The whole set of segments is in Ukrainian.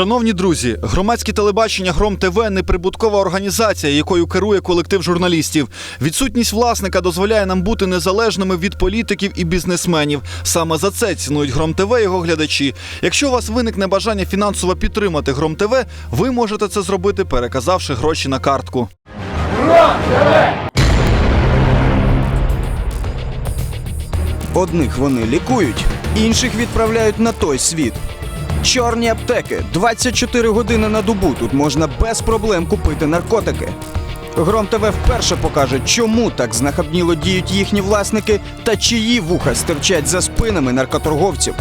Шановні друзі, громадське телебачення Гром ТВ неприбуткова організація, якою керує колектив журналістів. Відсутність власника дозволяє нам бути незалежними від політиків і бізнесменів. Саме за це цінують Гром ТВ його глядачі. Якщо у вас виникне бажання фінансово підтримати Гром ТВ, ви можете це зробити, переказавши гроші на картку. Одних вони лікують, інших відправляють на той світ. Чорні аптеки 24 години на добу. Тут можна без проблем купити наркотики. Гром ТВ вперше покаже, чому так знахабніло діють їхні власники та чиї вуха стирчать за спинами наркоторговців.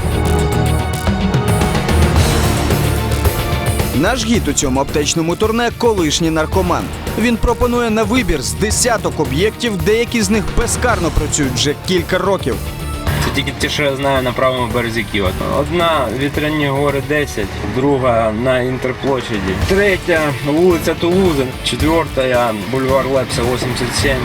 Наш гід у цьому аптечному турне колишній наркоман. Він пропонує на вибір з десяток об'єктів, деякі з них безкарно працюють вже кілька років. Це тільки ті, що я знаю на правому березі Києва. Одна вітряні гори 10, друга на Інтерплощаді, третя вулиця Тулуза, четверта бульвар Лепса 87.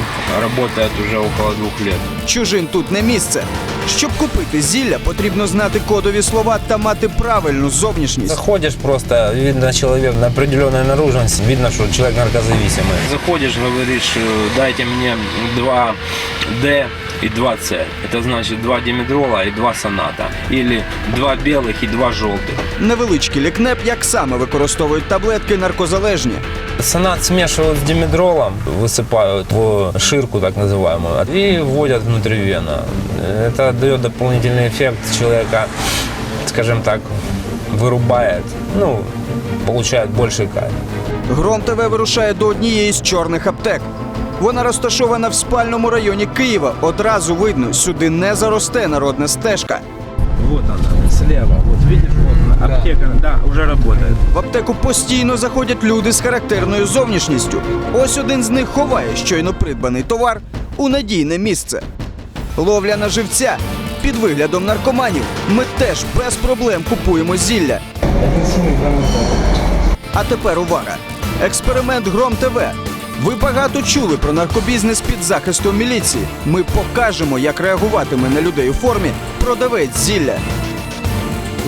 Работает уже около двух лет. Чужим тут не місце. Щоб купити зілля, потрібно знати кодові слова та мати правильну зовнішність. Заходишь просто, видно человек на определенной наружности, видно, что человек наркозависимый. Заходишь, говоришь, э, дайте мне 2D и 2C. Это значит 2 димедрола и 2 соната. Или 2 белых и 2 желтых. Невеличкий лікнеп, як саме використовують таблетки наркозалежні. Сонат смешивают с димедролом, высыпают в ширку так называемую и вводят внутривенно. Это дает дополнительный эффект человека, скажем так, вырубает, ну, получает больший кайф. Гром ТВ вирушає до однієї з чорних аптек. Вона розташована в спальному районі Києва. Одразу видно, сюди не заросте народна стежка. Вот она, слева, вот видишь, вот аптека, да, уже работает. В аптеку постійно заходять люди з характерною зовнішністю. Ось один з них ховає щойно придбаний товар у надійне місце. Ловля на живця під виглядом наркоманів. Ми теж без проблем купуємо зілля. А тепер увага! Експеримент Гром ТВ. Ви багато чули про наркобізнес під захистом міліції. Ми покажемо, як реагуватиме на людей у формі продавець зілля.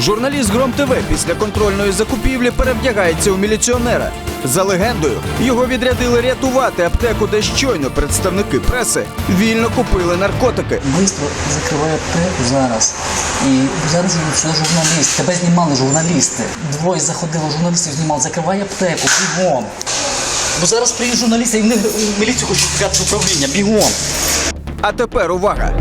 Журналіст Гром ТВ після контрольної закупівлі перевдягається у міліціонера. За легендою, його відрядили рятувати аптеку, де щойно представники преси вільно купили наркотики. Бистро закривай аптеку зараз. І зараз їдуть сюди журналісти. Тебе знімали журналісти. Двоє заходило журналістів знімали. Закривай аптеку, бігом. Бо зараз приїдуть журналісти і вони в міліцію хочуть втікати в управління. Бігом. А тепер увага!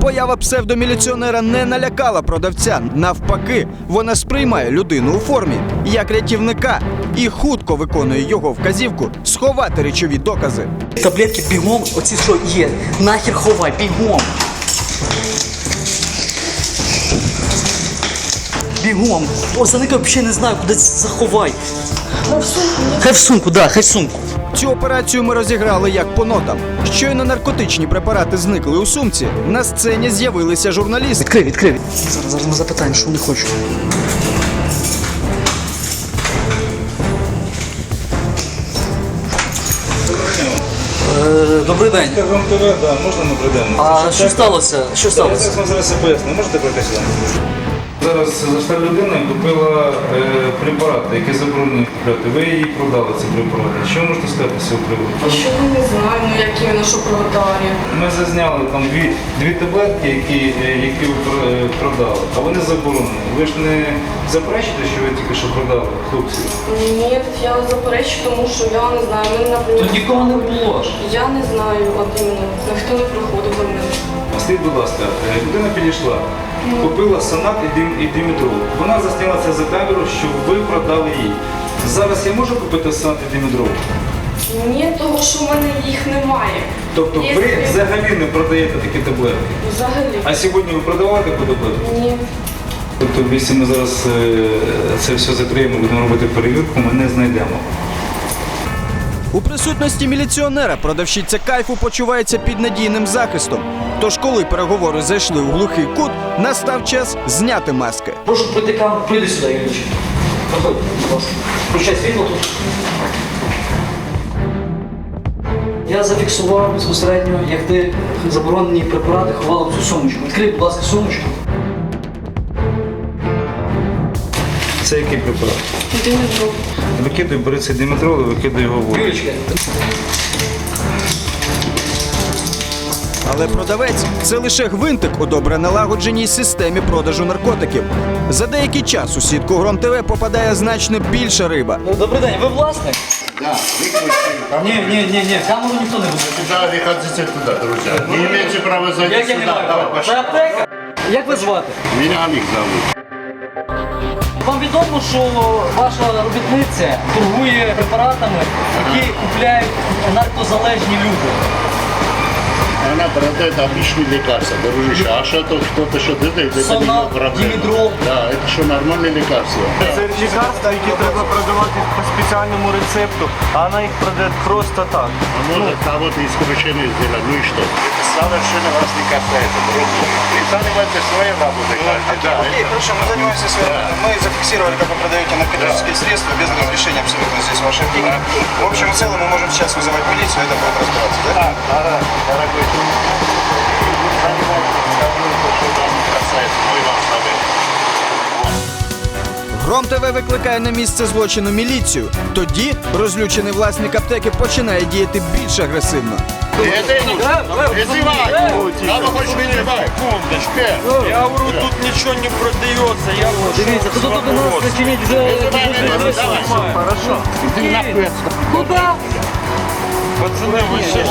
Поява псевдоміліціонера не налякала продавця. Навпаки, вона сприймає людину у формі як рятівника і хутко виконує його вказівку сховати речові докази. Таблетки бігом, оці що є. Нахер ховай, бігом. Бігом. О, заника взагалі не знаю, куди заховай. Хай в сумку, да, хай в сумку. Цю операцію ми розіграли як по нотам. Щойно наркотичні препарати зникли у сумці. На сцені з'явилися журналісти. Відкрий, відкрий. Зараз, зараз ми запитаємо, що вони хочуть. Е, Добрий день. Вам ТВ, да, можна ми прийдемо? А що сталося? Що Я сталося? зараз вам зараз все поясню. Можете прийти сюди? Зараз зайшла людина і купила е, препарати, які заборонені купляти. Ви її продали ці препарати. Що можете сказати з цього приводу? Що ми не знаємо, ну які ви нашу продалі. Ми зазняли там дві, дві таблетки, які, е, які ви е, продали, а вони заборонені. Ви ж не заперечите, що ви тільки що продали хлопців? Ні, я заперечу, тому що я не знаю, ми наприклад. Тут нікого не було ж. Я не знаю, от іменно, ніхто не приходив до мене. Скажіть, будь ласка, е, людина підійшла, купила сонат і дим. Вона засняла це за камеру, що ви продали їй. Зараз я можу купити сонат і димідрол? Ні, того, що в мене їх немає. Тобто Є ви собі- взагалі не продаєте такі таблетки. Взагалі. А сьогодні ви продавали таку таблетку? Ні. Тобто, якщо ми зараз е, це все закриємо, будемо робити перевірку, ми не знайдемо. У присутності міліціонера продавщиця кайфу почувається під надійним захистом. Тож, коли переговори зайшли у глухий кут, настав час зняти маски. Прошу пройти камеру, прийди сюди, Юрійович. Проходь, будь ласка. Включай світло тут. Я зафіксував безпосередньо, як ти заборонені препарати ховала в цю сумочку. Відкрий, будь ласка, сумочку. Це який препарат? Димедрол. Викидуй, бери цей диметрол і викидай його в воду. Але продавець це лише гвинтик у добре налагодженій системі продажу наркотиків. За деякий час у сітку Гром ТВ попадає значно більша риба. Ну, добрий день, ви власник? Да, выключите. Ні, ні, ні, ні. Камеру ніхто не буде. Да, вы хотите туда, друзья. Не имеете права зайти Як я не сюда. маю Давай, права? пошли. Це аптека. Як ви звати? Меня Олег зовут. Вам відомо, що ваша робітниця торгує препаратами, які купляють наркозалежні люди. Она продает обычные лекарства, дружище. А что тут кто-то что это, это Сонат, не его проблема. димедрол. Да, это что, нормальные лекарства? Це лікарства, які треба продавати по спеціальному рецепту, а вона їх продає просто так. А может кого-то исключение сделать, ну и что? Это совершенно вас не касается, друзья. Вы занимаетесь своей работой каждый, да. Окей, это- хорошо, мы занимаемся своим. Мы зафиксировали, как вы продаете наркотические средства без разрешения абсолютно здесь вашей аптеки. В общем и целом мы можем сейчас вызывать милицию, это будет разбираться, да? Да, да, да, дорогой. Вы занимаетесь говном, то, что вам не касается, мы вам советуем. Гром ТВ викликає на місце злочину міліцію. Тоді розлючений власник аптеки починає діяти більш агресивно. Это Вызывай! Кого хочешь вызывай? Я говорю, тут нічого не продається, я Дивіться, тут тут у нас зачинять вже Вызывай меня, давай. Хорошо. Иди нахуй отсюда. Куди? Пацани, ви ще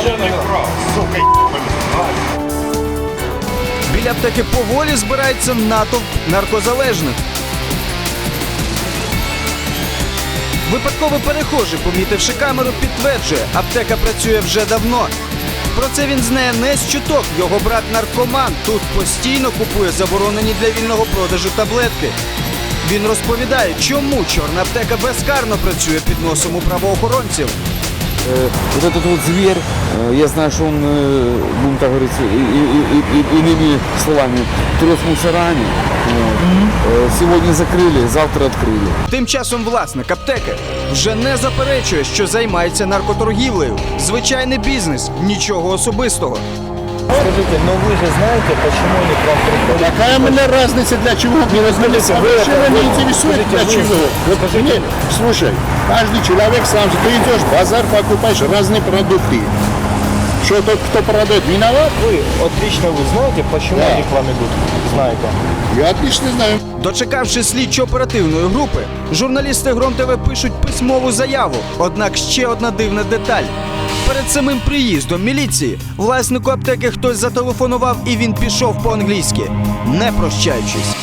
Аптеки поволі збирається натовп наркозалежних. Випадковий перехожий, помітивши камеру, підтверджує, аптека працює вже давно. Про це він знає не з чуток. Його брат наркоман тут постійно купує заборонені для вільного продажу таблетки. Він розповідає, чому чорна аптека безкарно працює під носом у правоохоронців. Э, вот этот вот зверь, э, я знаю, что он, э, будем так говорить, и, и- и- и- иными словами, трес мусорами. Вот. Э, Сегодня закрыли, завтра открыли. Тим часом власник аптеки вже не заперечує, що займається наркоторгівлею. Звичайний бізнес, нічого особистого. Скажите, но вы же знаете, почему они к вам приходят? Какая мне разница, для чего мне разница? Совершенно не интересует, для чего. Вот мне, слушай, каждый человек сам, ты идешь в базар, покупаешь разные продукты. Что тот, кто продает, виноват? Вы, отлично вы знаете, почему Да. они к вам идут? Знаете. Я отлично знаю. Дочекавши слідчо-оперативної групи, журналісти Гром ТВ пишуть письмову заяву. Однак ще одна дивна деталь. Перед самим приїздом міліції власнику аптеки хтось зателефонував і він пішов по-англійськи, не прощаючись.